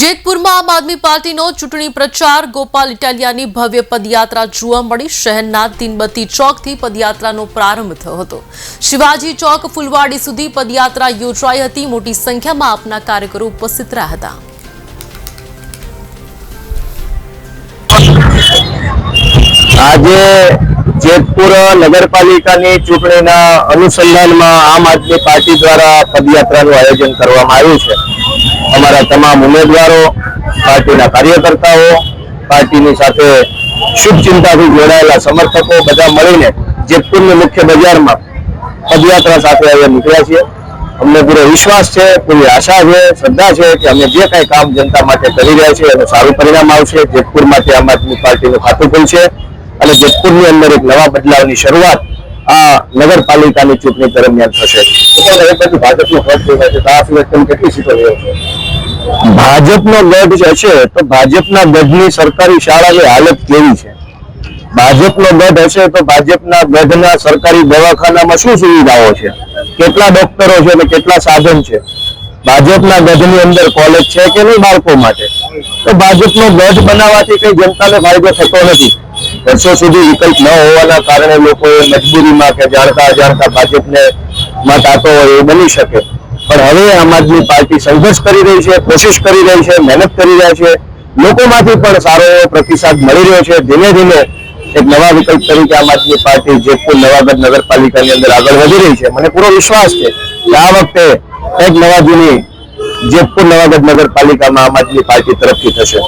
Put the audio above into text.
જેતપુરમાં આમ આદમી પાર્ટીનો ચૂંટણી પ્રચાર, ગોપાલ ઇટાલિયાની ભવ્ય પદયાત્રા જોવા મળી. શહેરના તીનબત્તી ચોકથી પદયાત્રાનો પ્રારંભ થયો હતો. શિવાજી ચોક, ફુલવાડી સુધી પદયાત્રા યોજાઈ હતી. મોટી સંખ્યામાં આપના કાર્યકરો ઉપસ્થિત રહ્યા હતા. આજે જેતપુર નગરપાલિકાની ચૂંટણીના અનુસંધાનમાં આમ આદમી પાર્ટી દ્વારા પદયાત્રાનું આયોજન કરવામાં આવ્યું છે. અમારા તમામ ઉમેદવારો, પાર્ટીના કાર્યકર્તાઓ, પાર્ટીની સાથે શુભચિંતાથી જોડાયેલા સમર્થકો બધા મળીને જેતપુરની મુખ્ય બજારમાં પદયાત્રા સાથે અહીંયા નીકળ્યા છીએ. અમને પૂરો વિશ્વાસ છે, પૂરી આશા છે, શ્રદ્ધા છે કે અમે જે કાંઈ કામ જનતા માટે કરી રહ્યા છીએ એનું સારું પરિણામ આવશે. જેતપુર માટે આમ આદમી પાર્ટીનું ખાતું ખુલશે. અને જેતપુરની અંદર એક નવા બદલાવની શરૂઆત આ નગરપાલિકાની ચૂંટણી દરમિયાન થશે. ભાજપનો કેટલી સીટો ગઢ જે છે, તો ભાજપના ગઢની સરકારી શાળાની હાલત કેવી છે? ભાજપનો ગઢ હશે તો ભાજપના ગઢના સરકારી દવાખાનામાં શું સુવિધાઓ છે? કેટલા ડોક્ટરો છે અને કેટલા સાધન છે? ભાજપના ગઢની અંદર કોલેજ છે કે નહીં બાળકો માટે? તો ભાજપનો ગઢ બનાવવાથી કઈ જનતાને ફાયદો થતો નથી. વર્ષો સુધી વિકલ્પ ન હોવાના કારણે લોકોએ મજબૂરીમાં કે જાણતા અજાણતા ભાજપને મત આપતો હોય એ બની શકે. પણ હવે આમ આદમી પાર્ટી સંઘર્ષ કરી રહી છે, કોશિશ કરી રહી છે, મહેનત કરી રહ્યા છે. લોકોમાંથી પણ સારો એવો પ્રતિસાદ મળી રહ્યો છે. ધીમે ધીમે એક નવા વિકલ્પ તરીકે આમ આદમી પાર્ટી જેતપુર નવાગઢ નગરપાલિકાની અંદર આગળ વધી રહી છે. મને પૂરો વિશ્વાસ છે કે આ વખતે એક નવા જૂની જેતપુર નવાગઢ નગરપાલિકામાં આમ આદમી પાર્ટી તરફથી થશે.